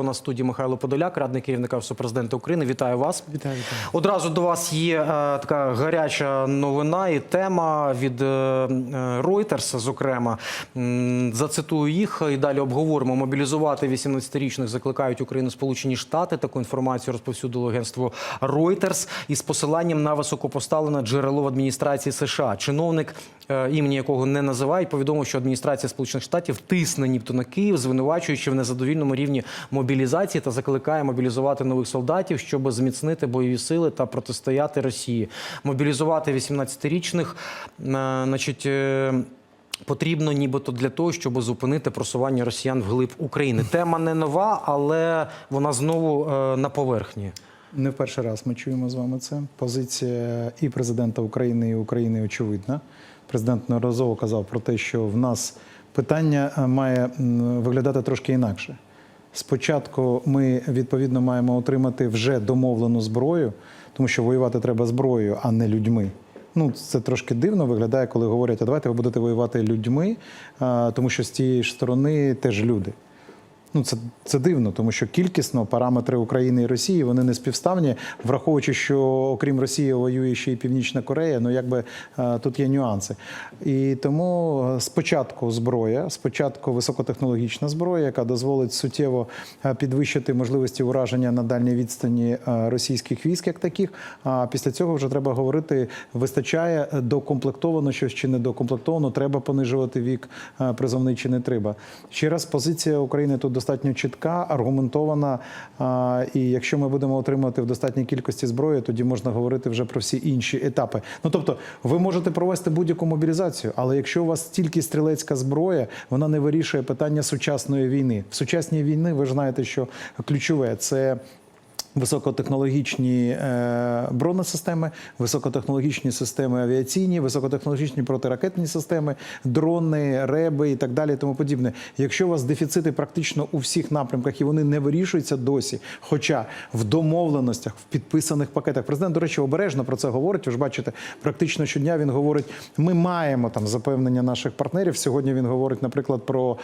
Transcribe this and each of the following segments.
У нас в студії Михайло Подоляк, радник керівника президента України. Вітаю вас. Вітаю, вітаю. Одразу до вас є е, така гаряча новина і тема від е, е, Reuters, зокрема. Зацитую їх і далі обговоримо. Мобілізувати 18-річних закликають Україну Сполучені Штати. Таку інформацію розповсюдило агентство Reuters із посиланням на високопоставлене джерело в адміністрації США. Чиновник, е, імені якого не називають, повідомив, що адміністрація Сполучених Штатів тисне нібито на Київ, звинувачуючи в незадовільному рівні мобілізації та закликає мобілізувати нових солдатів, щоб зміцнити бойові сили та протистояти Росії. Мобілізувати 18-річних, е, значить. е, Потрібно нібито для того, щоб зупинити просування росіян вглиб України. Тема не нова, але вона знову е, на поверхні. Не в перший раз ми чуємо з вами це. Позиція і президента України, і України очевидна. Президент неодноразово казав про те, що в нас питання має виглядати трошки інакше. Спочатку ми відповідно маємо отримати вже домовлену зброю, тому що воювати треба зброєю, а не людьми. Ну, це трошки дивно виглядає, коли говорять, а давайте ви будете воювати людьми, тому що з тієї ж сторони теж люди. Ну, це, це дивно, тому що кількісно параметри України і Росії вони не співставні, враховуючи, що окрім Росії воює ще й Північна Корея. Ну якби е, тут є нюанси. І тому е, спочатку зброя, спочатку високотехнологічна зброя, яка дозволить суттєво е, підвищити можливості ураження на дальній відстані російських військ, як таких. А після цього вже треба говорити: вистачає докомплектовано щось чи не докомплектовано, треба понижувати вік призовний чи не треба. Ще раз, позиція України тут достатньо чітка, аргументована. І якщо ми будемо отримувати в достатній кількості зброї, тоді можна говорити вже про всі інші етапи. Ну тобто, ви можете провести будь-яку мобілізацію, але якщо у вас тільки стрілецька зброя, вона не вирішує питання сучасної війни. В сучасній війни ви ж знаєте, що ключове це. Високотехнологічні е, бронесистеми, високотехнологічні системи авіаційні, високотехнологічні протиракетні системи, дрони, реби і так далі. Тому подібне. Якщо у вас дефіцити практично у всіх напрямках і вони не вирішуються досі, хоча в домовленостях, в підписаних пакетах, президент, до речі, обережно про це говорить. Ви ж бачите, практично щодня він говорить: ми маємо там запевнення наших партнерів. Сьогодні він говорить, наприклад, про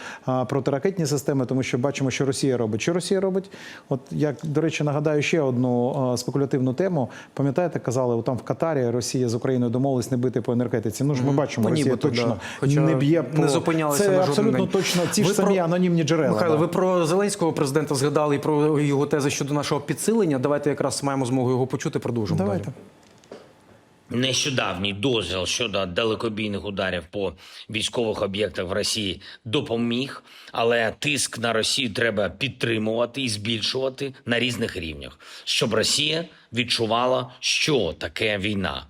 протиракетні системи, тому що бачимо, що Росія робить. Що Росія робить? От як до речі, нагадаю ще одну е, спекулятивну тему. Пам'ятаєте, казали, там в Катарі Росія з Україною домовились не бити по енергетиці. Ну ж ми бачимо, Ну, Росія точно да. Хоча не б'є по не зупинялися Це на абсолютно день. точно ті ж самі про- анонімні джерела. Михайло, да. ви про зеленського президента згадали і про його тези щодо нашого підсилення. Давайте якраз маємо змогу його почути. Продовжимо Давайте. далі. Нещодавній дозвіл щодо далекобійних ударів по військових об'єктах в Росії допоміг, але тиск на Росію треба підтримувати і збільшувати на різних рівнях, щоб Росія відчувала, що таке війна.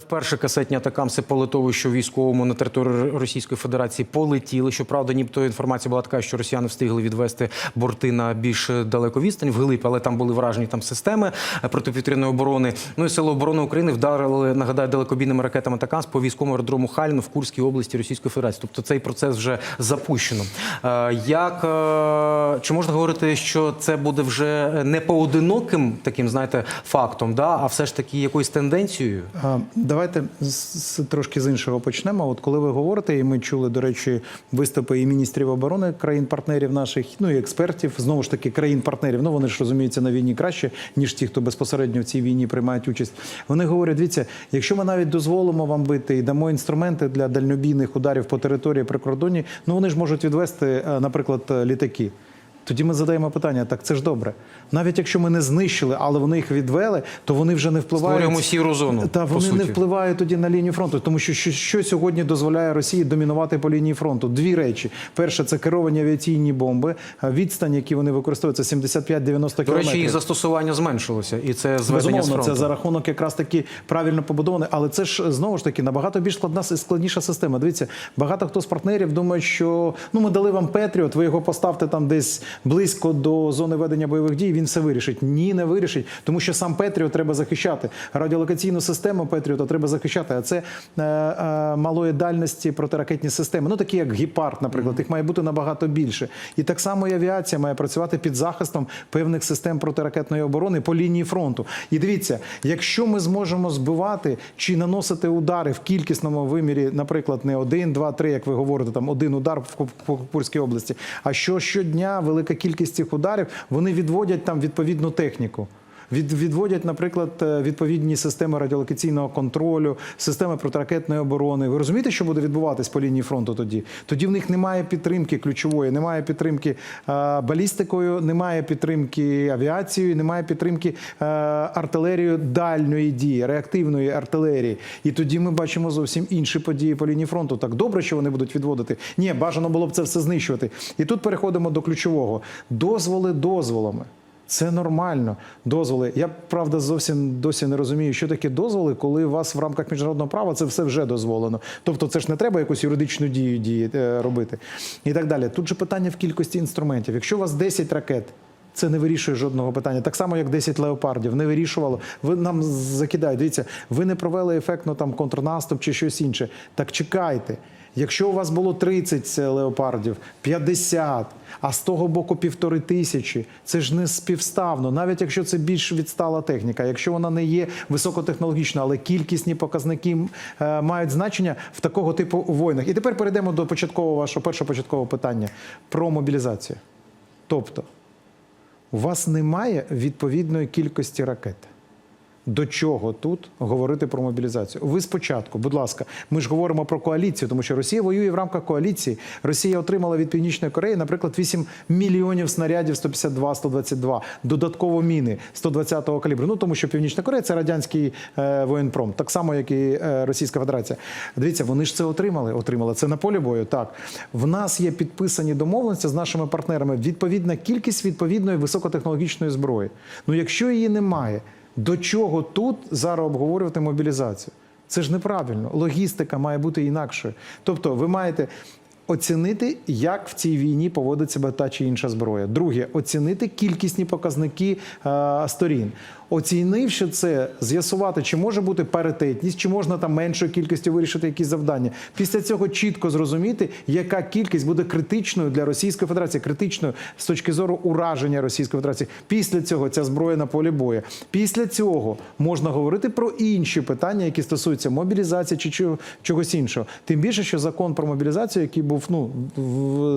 Вперше касетні атакамси по литовищу військовому на території Російської Федерації полетіли. Щоправда, нібито інформація була така, що росіяни встигли відвести борти на більш далеку відстань вглиб, але там були вражені там системи протиповітряної оборони. Ну і сили оборони України вдарили, нагадаю, далекобійними ракетами Атакамс по військовому аеродрому Хально в Курській області Російської Федерації. Тобто цей процес вже запущено. Е, Як е, чи можна говорити, що це буде вже не поодиноким таким, знаєте, фактом, да, а все ж таки якоюсь тенденцією? Давайте з, трошки з іншого почнемо. От коли ви говорите, і ми чули, до речі, виступи і міністрів оборони країн-партнерів наших, ну і експертів, знову ж таки, країн-партнерів. Ну вони ж розуміються на війні краще, ніж ті, хто безпосередньо в цій війні приймають участь. Вони говорять: дивіться, якщо ми навіть дозволимо вам бити і дамо інструменти для дальнобійних ударів по території прикордонні, ну вони ж можуть відвести, е, наприклад, літаки. Тоді ми задаємо питання: так це ж добре. Навіть якщо ми не знищили, але вони їх відвели, то вони вже не впливають. Створюємо сіру зону, Та вони не впливають тоді на лінію фронту, тому що що, сьогодні дозволяє Росії домінувати по лінії фронту? Дві речі: перше це керовані авіаційні бомби, відстань, які вони використовують, це 75-90 До речі, їх застосування зменшилося, і це зведення з фронту. це за рахунок якраз таки правильно побудований, але це ж знову ж таки набагато більш складна складніша система. Дивіться, багато хто з партнерів думає, що ну ми дали вам Петріот, ви його поставте там десь близько до зони ведення бойових дій, він все вирішить. Ні, не вирішить, тому що сам Петріот треба захищати. Радіолокаційну систему Петріота треба захищати. А це е, е, малої дальності протиракетні системи. Ну такі як Гіпард, наприклад, їх має бути набагато більше. І так само і авіація має працювати під захистом певних систем протиракетної оборони по лінії фронту. І дивіться, якщо ми зможемо збивати чи наносити удари в кількісному вимірі, наприклад, не один, два, три, як ви говорите, там один удар в Курській області, а що щодня велика кількість цих ударів, вони відводять там відповідну техніку. Від, відводять, наприклад, е, відповідні системи радіолокаційного контролю, системи протиракетної оборони. Ви розумієте, що буде відбуватись по лінії фронту тоді? Тоді в них немає підтримки ключової, немає підтримки е, балістикою, немає підтримки авіацією, немає підтримки е, артилерією дальньої дії, реактивної артилерії. І тоді ми бачимо зовсім інші події по лінії фронту. Так добре, що вони будуть відводити. Ні, бажано було б це все знищувати. І тут переходимо до ключового: дозволи дозволами. Це нормально. Дозволи. Я правда зовсім досі не розумію, що таке дозволи, коли у вас в рамках міжнародного права це все вже дозволено. Тобто, це ж не треба якусь юридичну дію дії е, робити і так далі. Тут же питання в кількості інструментів. Якщо у вас 10 ракет. Це не вирішує жодного питання. Так само, як 10 леопардів, не вирішувало. Ви нам закидають. Дивіться, ви не провели ефектно там контрнаступ чи щось інше. Так чекайте. Якщо у вас було 30 леопардів, 50, а з того боку півтори тисячі, це ж не співставно, навіть якщо це більш відстала техніка, якщо вона не є високотехнологічна, але кількісні показники е, мають значення в такого типу воїнах. І тепер перейдемо до початкового вашого першого початкового питання про мобілізацію. Тобто, у вас немає відповідної кількості ракет. До чого тут говорити про мобілізацію? Ви спочатку, будь ласка, ми ж говоримо про коаліцію, тому що Росія воює в рамках коаліції. Росія отримала від Північної Кореї, наприклад, 8 мільйонів снарядів 152-122, додатково міни 120-го калібру. Ну тому що Північна Корея це радянський е, воєнпром, так само як і е, Російська Федерація. Дивіться, вони ж це отримали. Отримали це на полі бою. Так в нас є підписані домовленості з нашими партнерами. Відповідна кількість відповідної високотехнологічної зброї. Ну якщо її немає. До чого тут зараз обговорювати мобілізацію? Це ж неправильно. Логістика має бути інакшою. Тобто, ви маєте оцінити, як в цій війні поводить себе та чи інша зброя. Друге, оцінити кількісні показники е, сторін. Оцінивши це, з'ясувати, чи може бути паритетність, чи можна там меншою кількістю вирішити якісь завдання. Після цього чітко зрозуміти, яка кількість буде критичною для Російської Федерації, критичною з точки зору ураження Російської Федерації. Після цього ця зброя на полі бою. Після цього можна говорити про інші питання, які стосуються мобілізації чи чого- чогось іншого. Тим більше, що закон про мобілізацію, який був ну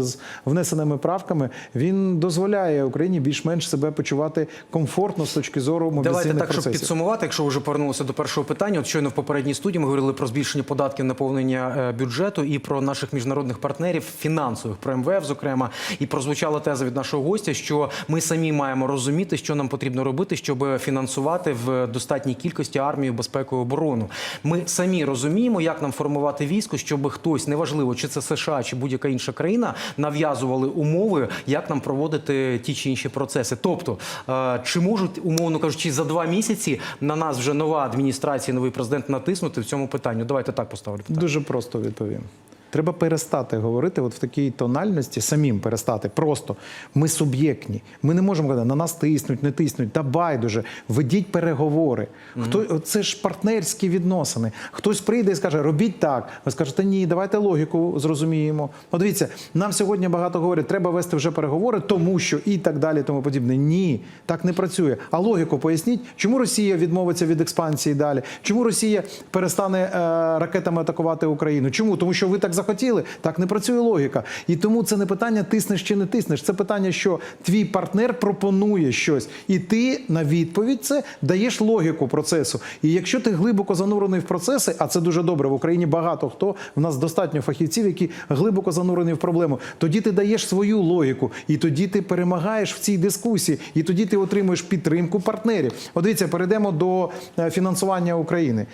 з внесеними правками, він дозволяє Україні більш-менш себе почувати комфортно з точки зору Давайте так, щоб підсумувати, якщо вже повернулися до першого питання. От щойно в попередній студії ми говорили про збільшення податків наповнення е, бюджету і про наших міжнародних партнерів фінансових, про МВФ, зокрема, і прозвучала теза від нашого гостя, що ми самі маємо розуміти, що нам потрібно робити, щоб фінансувати в достатній кількості армію, безпеку і оборону. Ми самі розуміємо, як нам формувати військо, щоб хтось, неважливо, чи це США, чи будь-яка інша країна, нав'язували умови, як нам проводити ті чи інші процеси. Тобто, е, чи можуть, умовно кажучи, за два місяці на нас вже нова адміністрація, новий президент натиснути в цьому питанні? Давайте так поставлю питання. Дуже просто відповім. Треба перестати говорити от в такій тональності, самим перестати. Просто ми суб'єктні. Ми не можемо казати, на нас тиснуть, не тиснуть. Та байдуже, ведіть переговори. Хто це ж партнерські відносини. Хтось прийде і скаже, робіть так. Ви скажете, ні, давайте логіку зрозуміємо. От дивіться, нам сьогодні багато говорять, треба вести вже переговори, тому що і так далі, тому подібне. Ні, так не працює. А логіку поясніть, чому Росія відмовиться від експансії далі? Чому Росія перестане е, ракетами атакувати Україну? Чому? Тому що ви так захотіли? Так не працює логіка. І тому це не питання тиснеш чи не тиснеш. Це питання, що твій партнер пропонує щось, і ти на відповідь це даєш логіку процесу. І якщо ти глибоко занурений в процеси, а це дуже добре в Україні багато хто в нас достатньо фахівців, які глибоко занурені в проблему. Тоді ти даєш свою логіку, і тоді ти перемагаєш в цій дискусії, і тоді ти отримуєш підтримку партнерів. От дивіться, перейдемо до е, фінансування України.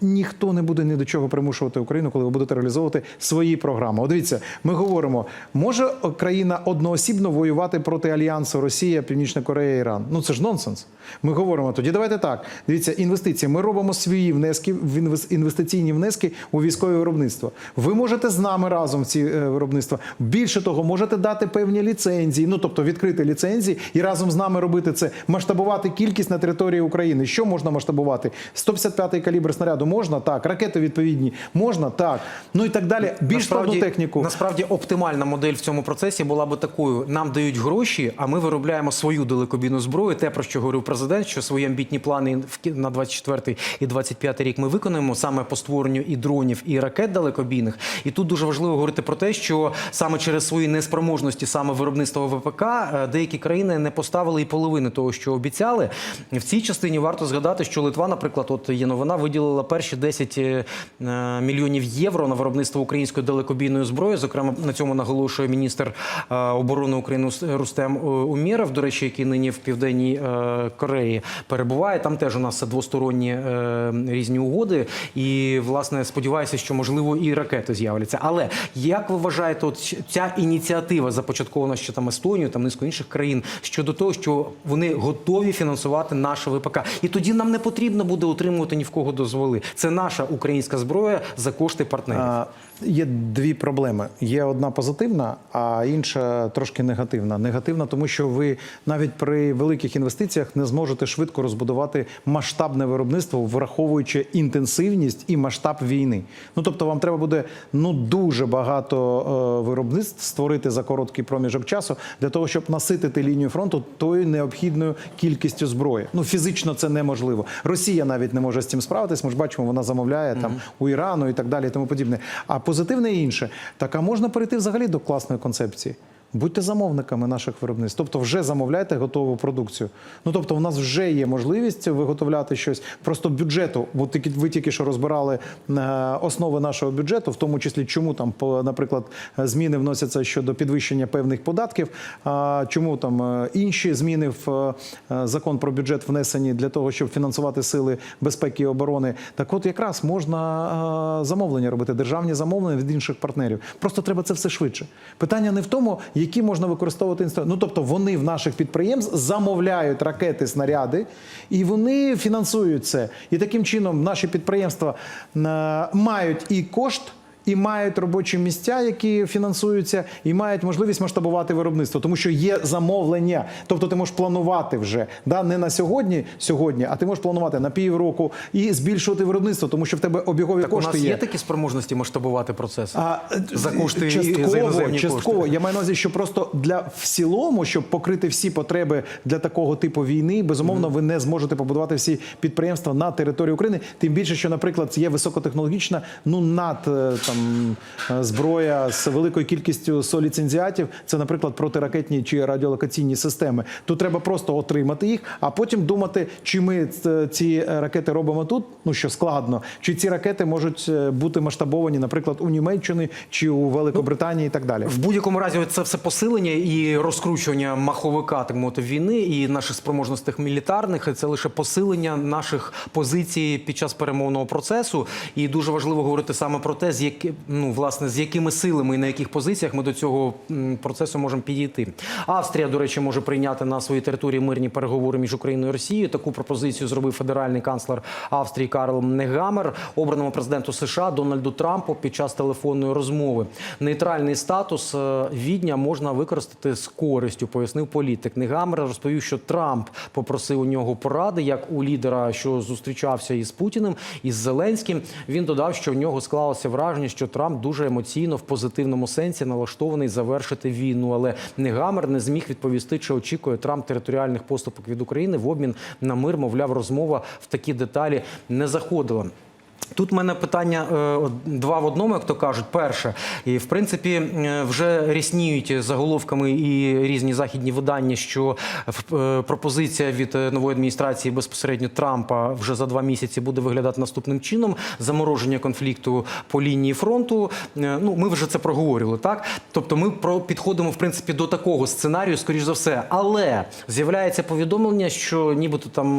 Ніхто не буде ні до чого примушувати Україну, коли ви будете реалізовувати свої свої програми. От дивіться, ми говоримо, може країна одноосібно воювати проти альянсу Росія, Північна Корея, Іран. Ну це ж нонсенс. Ми говоримо тоді. Давайте так. Дивіться, інвестиції. Ми робимо свої внески в інвес- інвестиційні внески у військове виробництво. Ви можете з нами разом ці е, виробництва. Більше того, можете дати певні ліцензії, ну тобто відкрити ліцензії і разом з нами робити це, масштабувати кількість на території України. Що можна масштабувати? 155-й калібр снаряду можна так, ракети відповідні можна так. Ну і так далі. Більш складну техніку. Насправді оптимальна модель в цьому процесі була би такою: нам дають гроші, а ми виробляємо свою далекобійну зброю. Те про що говорив президент, що свої амбітні плани на 24 і 25 рік ми виконуємо саме по створенню і дронів, і ракет далекобійних. І тут дуже важливо говорити про те, що саме через свої неспроможності саме виробництва ВПК е, деякі країни не поставили і половини того, що обіцяли. В цій частині варто згадати, що Литва, наприклад, от є новина, виділила перші 10 е, е, мільйонів євро на виробництво української далекобійної зброї. Зокрема, на цьому наголошує міністр е, оборони України Рустем е, Умєров, до речі, який нині в південній е, Кореї перебуває. Там теж у нас двосторонні різні угоди. І власне сподіваюся, що можливо і ракети з'являться. Але як ви вважаєте, от ця ініціатива започаткована ще там Естонією, там низку інших країн щодо того, що вони готові фінансувати наше ВПК, і тоді нам не потрібно буде утримувати ні в кого дозволи. Це наша українська зброя за кошти партнерів. Є дві проблеми. Є одна позитивна, а інша трошки негативна. Негативна, тому що ви навіть при великих інвестиціях не зможете швидко розбудувати масштабне виробництво, враховуючи інтенсивність і масштаб війни. Ну тобто, вам треба буде ну дуже багато е, виробництв створити за короткий проміжок часу для того, щоб наситити лінію фронту тою необхідною кількістю зброї. Ну фізично це неможливо. Росія навіть не може з цим справитись. Ми ж бачимо, вона замовляє там у Ірану і так далі, і тому подібне. А позитивне інше, так а можна перейти взагалі до класної концепції. Будьте замовниками наших виробництв, тобто вже замовляйте готову продукцію. Ну тобто, у нас вже є можливість виготовляти щось. Просто бюджету, бо ви тільки що розбирали е, основи нашого бюджету, в тому числі чому там, наприклад, зміни вносяться щодо підвищення певних податків. А чому там е, інші зміни в е, закон про бюджет внесені для того, щоб фінансувати сили безпеки і оборони. Так, от якраз можна замовлення робити, державні замовлення від інших партнерів. Просто треба це все швидше. Питання не в тому, які можна використовувати інструменти. Ну тобто вони в наших підприємств замовляють ракети, снаряди, і вони фінансують це. І таким чином наші підприємства е, мають і кошт. І мають робочі місця, які фінансуються, і мають можливість масштабувати виробництво, тому що є замовлення. Тобто ти можеш планувати вже да не на сьогодні, сьогодні, а ти можеш планувати на півроку і збільшувати виробництво, тому що в тебе обігові Так у нас є такі спроможності масштабувати процес а, за кошти і за частково, іноземні частково. кошти. Я маю на увазі, що просто для в цілому, щоб покрити всі потреби для такого типу війни, безумовно, ви не зможете побудувати всі підприємства на території України. Тим більше, що, наприклад, є високотехнологічна, ну над е, там е, зброя з великою кількістю соліцензіатів. Це, наприклад, протиракетні чи радіолокаційні системи. Тут треба просто отримати їх, а потім думати, чи ми е, ці ракети робимо тут, ну що складно, чи ці ракети можуть е, бути масштабовані, наприклад, у Німеччині чи у Великобританії і так далі. В будь-якому разі це все посилення і розкручування маховика так мовити війни і наших спроможностей мілітарних. Це лише посилення наших позицій під час перемовного процесу. І дуже важливо говорити саме про те, з які ну власне з якими силами і на яких позиціях ми до цього процесу можемо підійти. Австрія, до речі, може прийняти на своїй території мирні переговори між Україною і Росією. Таку пропозицію зробив федеральний канцлер Австрії Карл Негамер обраному президенту США Дональду Трампу під час телефонної розмови. Нейтральний статус е, Відня можна використати з користю, пояснив політик. Негамер розповів, що Трамп попросив у нього поради, як у лідера, що зустрічався із Путіним, із Зеленським. Він додав, що в нього склалося враження, що Трамп дуже емоційно в позитивному сенсі налаштований завершити війну. Але Негамер не зміг відповісти, чи очікує Трамп територіальних поступок від України в обмін на мир. Мовляв, розмова в такі деталі не заходила. Тут в мене питання е, два в одному, як то кажуть. Перше, і в принципі е, вже рісніють заголовками і різні західні видання, що е, пропозиція від нової адміністрації безпосередньо Трампа вже за два місяці буде виглядати наступним чином: замороження конфлікту по лінії фронту. Ну, ми вже це проговорювали, так? Тобто, ми підходимо в принципі до такого сценарію, скоріш за все. Але з'являється повідомлення, що нібито там,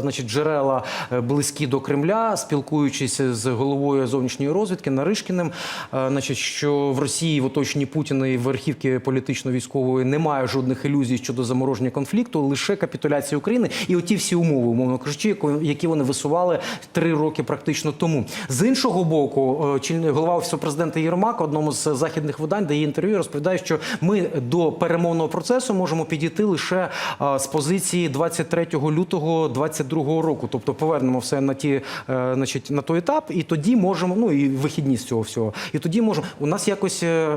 значить, джерела близькі до Кремля спілкуються спілкуючись з головою зовнішньої розвідки Наришкіним, е, значить, що в Росії в оточенні Путіна і верхівки політично-військової немає жодних ілюзій щодо замороження конфлікту, лише капітуляція України і оті всі умови, умовно кажучи, які вони висували три роки практично тому. З іншого боку, е, голова офісу президента Єрмак одному з західних видань дає інтерв'ю, розповідає, що ми до перемовного процесу можемо підійти лише е, з позиції 23 лютого 22 року. Тобто повернемо все на ті, е, значить, на той етап, і тоді можемо, ну і вихідні з цього всього. І тоді можемо. У нас якось е,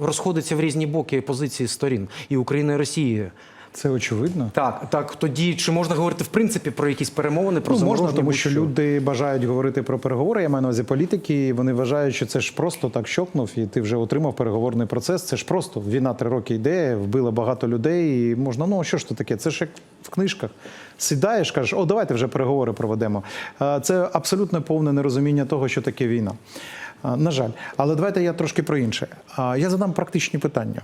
розходиться в різні боки позиції сторін і України і Росії. Це очевидно. Так, так тоді чи можна говорити в принципі про якісь перемовини, про Ну, можна, тому що люди бажають говорити про переговори. Я маю на увазі політики. і Вони вважають, що це ж просто так щокнув, і ти вже отримав переговорний процес. Це ж просто війна три роки йде, вбила багато людей. І можна, ну що ж то таке? Це ж як в книжках. Сідаєш, кажеш, о, давайте вже переговори проведемо. Це абсолютно повне нерозуміння того, що таке війна. На жаль, але давайте я трошки про інше. Я задам практичні питання.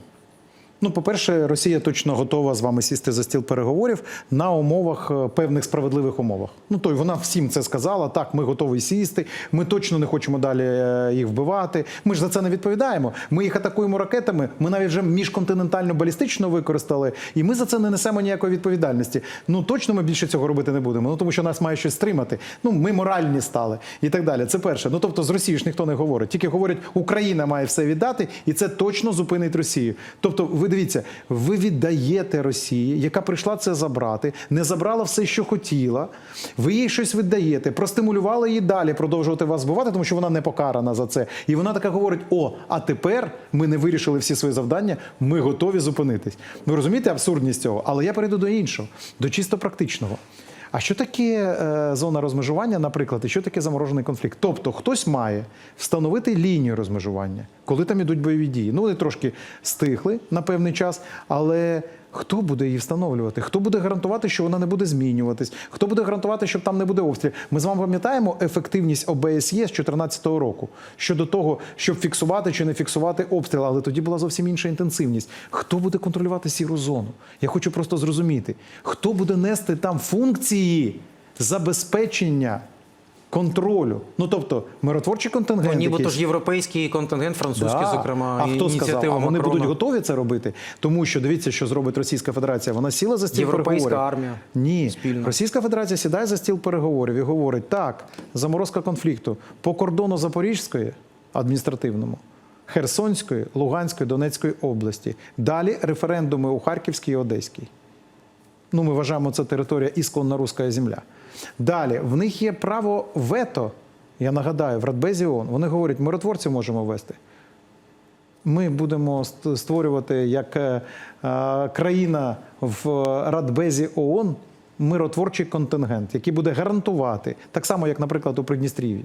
Ну, по-перше, Росія точно готова з вами сісти за стіл переговорів на умовах е, певних справедливих умовах. Ну то й вона всім це сказала. Так, ми готові сісти. Ми точно не хочемо далі е, їх вбивати. Ми ж за це не відповідаємо. Ми їх атакуємо ракетами. Ми навіть вже міжконтинентальну балістичну використали, і ми за це не несемо ніякої відповідальності. Ну точно ми більше цього робити не будемо. Ну тому що нас має щось стримати. Ну ми моральні стали і так далі. Це перше. Ну тобто з Росії ж ніхто не говорить. Тільки говорять, Україна має все віддати, і це точно зупинить Росію. Тобто, ви дивіться, ви віддаєте Росії, яка прийшла це забрати, не забрала все, що хотіла. Ви їй щось віддаєте, простимулювали її далі продовжувати вас збивати, тому що вона не покарана за це. І вона така говорить: о, а тепер ми не вирішили всі свої завдання, ми готові зупинитись. Ви розумієте абсурдність цього? Але я перейду до іншого, до чисто практичного. А що таке е, зона розмежування, наприклад, і що таке заморожений конфлікт? Тобто хтось має встановити лінію розмежування, коли там ідуть бойові дії. Ну, вони трошки стихли на певний час, але хто буде її встановлювати? Хто буде гарантувати, що вона не буде змінюватись? Хто буде гарантувати, що там не буде обстрілів? Ми з вами пам'ятаємо ефективність ОБСЄ з 2014 року щодо того, щоб фіксувати чи не фіксувати обстріл, але тоді була зовсім інша інтенсивність. Хто буде контролювати сіру зону? Я хочу просто зрозуміти, хто буде нести там функції забезпечення контролю. Ну тобто миротворчий контингент. Ну, нібито ж європейський контингент, французький, Да. зокрема, а і хто сказав? А вони Макрона. будуть готові це робити, тому що дивіться, що зробить Російська Федерація. Вона сіла за стіл Європейська переговорів. армія Ні, спільно. Російська Федерація сідає за стіл переговорів і говорить: так, заморозка конфлікту по кордону Запорізької адміністративному. Херсонської, Луганської, Донецької області. Далі референдуми у Харківській і Одеській. Ну, ми вважаємо, це територія ісконна руська земля. Далі, в них є право вето, я нагадаю, в Радбезі ООН. Вони говорять, миротворців можемо ввести. Ми будемо створювати як е, е, країна в Радбезі ООН миротворчий контингент, який буде гарантувати, так само, як, наприклад, у Придністрів'ї,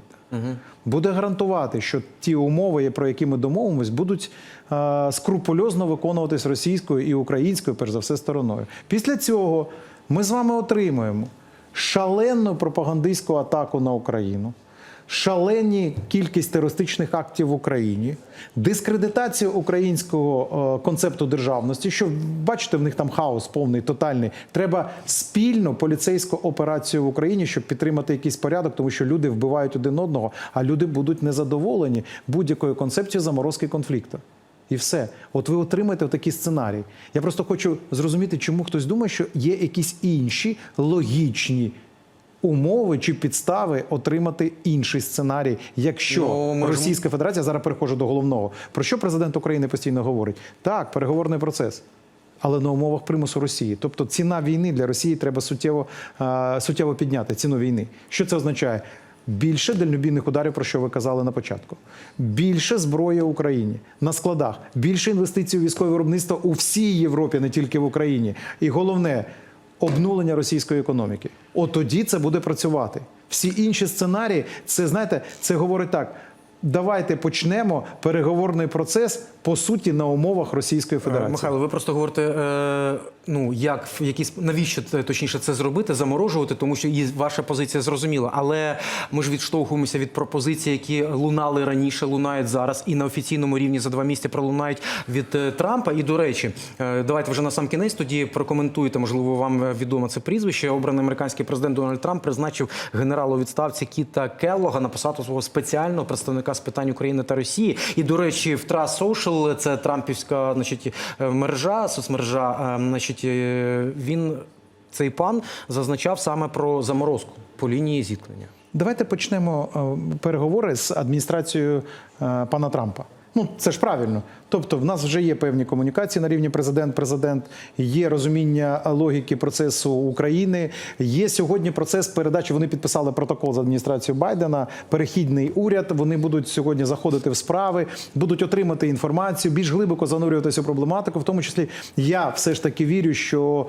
буде гарантувати, що ті умови, про які ми домовимось, будуть е, скрупульозно виконуватись російською і українською, перш за все, стороною. Після цього ми з вами отримуємо шалену пропагандистську атаку на Україну шалені кількість терористичних актів в Україні, дискредитацію українського е, концепту державності. Що бачите, в них там хаос повний, тотальний. Треба спільну поліцейську операцію в Україні, щоб підтримати якийсь порядок, тому що люди вбивають один одного, а люди будуть незадоволені будь-якою концепцією заморозки конфлікту. І все, от ви отримаєте такий сценарій. Я просто хочу зрозуміти, чому хтось думає, що є якісь інші логічні умови чи підстави отримати інший сценарій, якщо Ну, Російська Федерація зараз переходжу до головного. Про що президент України постійно говорить? Так, переговорний процес. Але на умовах примусу Росії, тобто ціна війни для Росії треба суттєво, суттєво підняти ціну війни. Що це означає? Більше дальнобійних ударів, про що ви казали на початку, більше зброї Україні на складах, більше інвестицій у військове виробництво у всій Європі, не тільки в Україні. І головне обнулення російської економіки. От тоді це буде працювати. Всі інші сценарії, це знаєте, це говорить так. Давайте почнемо переговорний процес по суті на умовах Російської Федерації. Михайло, ви просто говорите, е, ну як в якісь навіщо точніше це зробити, заморожувати, тому що і ваша позиція зрозуміла. Але ми ж відштовхуємося від пропозицій, які лунали раніше, лунають зараз, і на офіційному рівні за два місяці пролунають від е, Трампа. І до речі, е, давайте вже на сам кінець тоді прокоментуєте. Можливо, вам е, відомо це прізвище. Обраний американський президент Дональд Трамп призначив генерала у відставці Кіта Келлога на посаду свого спеціального представника з питань України та Росії. І до речі, в Trust Social, це Трампівська, значить, е, мережа, соцмережа. е, Значить, е, він цей пан зазначав саме про заморозку по лінії зіткнення. Давайте почнемо переговори з адміністрацією пана Трампа. Ну, це ж правильно. Тобто, в нас вже є певні комунікації на рівні президент-президент, є розуміння логіки процесу України. Є сьогодні процес передачі. Вони підписали протокол з адміністрацією Байдена, перехідний уряд. Вони будуть сьогодні заходити в справи, будуть отримати інформацію, більш глибоко занурюватися у проблематику. В тому числі я все ж таки вірю, що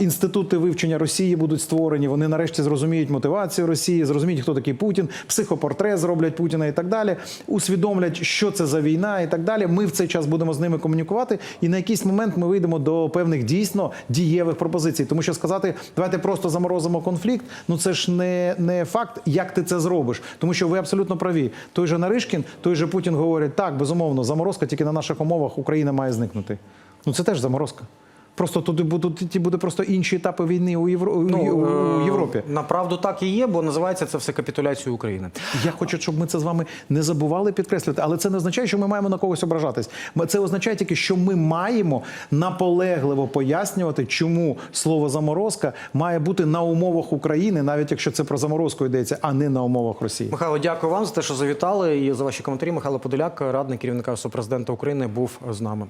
інститути вивчення Росії будуть створені. Вони нарешті зрозуміють мотивацію Росії, зрозуміють, хто такий Путін, психопортрет зроблять Путіна і так далі. Усвідомлять, що це за війна, і так далі. Ми в цей час будемо з ними комунікувати, і на якийсь момент ми вийдемо до певних дійсно дієвих пропозицій. Тому що сказати, давайте просто заморозимо конфлікт. Ну це ж не, не факт, як ти це зробиш. Тому що ви абсолютно праві. Той же Наришкін, той же Путін говорить, так безумовно, заморозка тільки на наших умовах Україна має зникнути. Ну це теж заморозка. Просто туди будуть ті буде просто інші етапи війни у, Євро, у, у е, Європі. Направду так і є, бо називається це все капітуляцією України. Я хочу, щоб ми це з вами не забували підкреслювати, але це не означає, що ми маємо на когось ображатись. Це означає тільки, що ми маємо наполегливо пояснювати, чому слово заморозка має бути на умовах України, навіть якщо це про заморозку йдеться, а не на умовах Росії. Михайло, дякую вам за те, що завітали і за ваші коментарі. Михайло Подоляк, радник керівника Офісу президента України, був з нами.